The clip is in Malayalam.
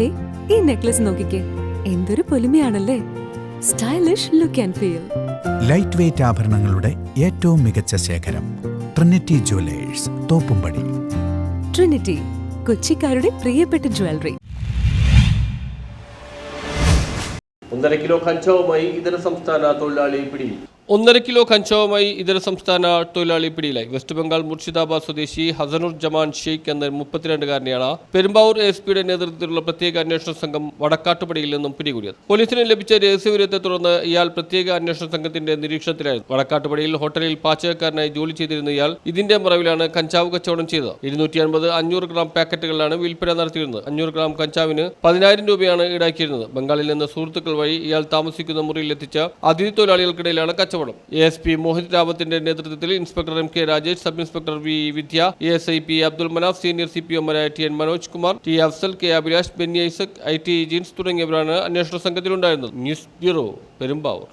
ദേ ഈ നെക്ലസ് നോക്കിക്കേ. എന്തൊരു പൊലിമയാണല്ലേ. Stylish look and feel light weight ആഭരണങ്ങളുടെ ഏറ്റവും മികച്ച ശേഖരം ട്രിനിറ്റി ജുവലേഴ്സ് തോപ്പുംപടി. ട്രിനിറ്റി കൊച്ചിക്കാരുടെ പ്രിയപ്പെട്ട ജ്വല്ലറി ഒന്നര കിലോ കഞ്ചാവുമായി ഇതര സംസ്ഥാന തൊഴിലാളി പിടിയിൽ. ഒന്നര കിലോ കഞ്ചാവുമായി ഇതര സംസ്ഥാന തൊഴിലാളി പിടിയിലായി. വെസ്റ്റ് ബംഗാൾ മുർഷിദാബാദ് സ്വദേശി ഹസനുർ ജമാൻ ഷെയ്ഖ് എന്ന മുപ്പത്തിരണ്ടുകാരനെയാണ് പെരുമ്പാവൂർ എസ് പിയുടെ നേതൃത്വത്തിലുള്ള പ്രത്യേക അന്വേഷണ സംഘം വടക്കാട്ടുപടിയിൽ നിന്നും പിടികൂടിയത്. പോലീസിന് ലഭിച്ച രഹസ്യവിവരത്തെ തുടർന്ന് ഇയാൾ പ്രത്യേക അന്വേഷണ സംഘത്തിന്റെ നിരീക്ഷണത്തിലായിരുന്നു. വടക്കാട്ടുപടിയിൽ ഹോട്ടലിൽ പാചകക്കാരനായി ജോലി ചെയ്തിരുന്ന ഇയാൾ ഇതിന്റെ മറവിലാണ് കഞ്ചാവ് കച്ചവടം ചെയ്തത്. ഇരുന്നൂറ്റി അൻപത് അഞ്ഞൂറ് ഗ്രാം പാക്കറ്റുകളിലാണ് വിൽപ്പന നടത്തിയിരുന്നത്. അഞ്ഞൂറ് ഗ്രാം കഞ്ചാവിന് പതിനായിരം രൂപയാണ് ഈടാക്കിയിരുന്നത്. ബംഗാളിൽ നിന്ന് സുഹൃത്തുക്കൾ വഴി ഇയാൾ താമസിക്കുന്ന മുറിയിൽ എത്തിച്ച അതിഥി തൊഴിലാളികൾക്കിടയിലാണ് കച്ചവടം എ എസ് പി മോഹിത് രാവത്തിന്റെ നേതൃത്വത്തിൽ inspector M K Rajesh sub inspector V Vidya A S I P Abdul Manaf senior C P ഒമാരായ T N Manoj Kumar T Afzal K Abhilash Benny Isaac I T Jeens തുടങ്ങിയവരാണ് അന്വേഷണ സംഘത്തിലുണ്ടായിരുന്നത്. News bureau Perumbavoor.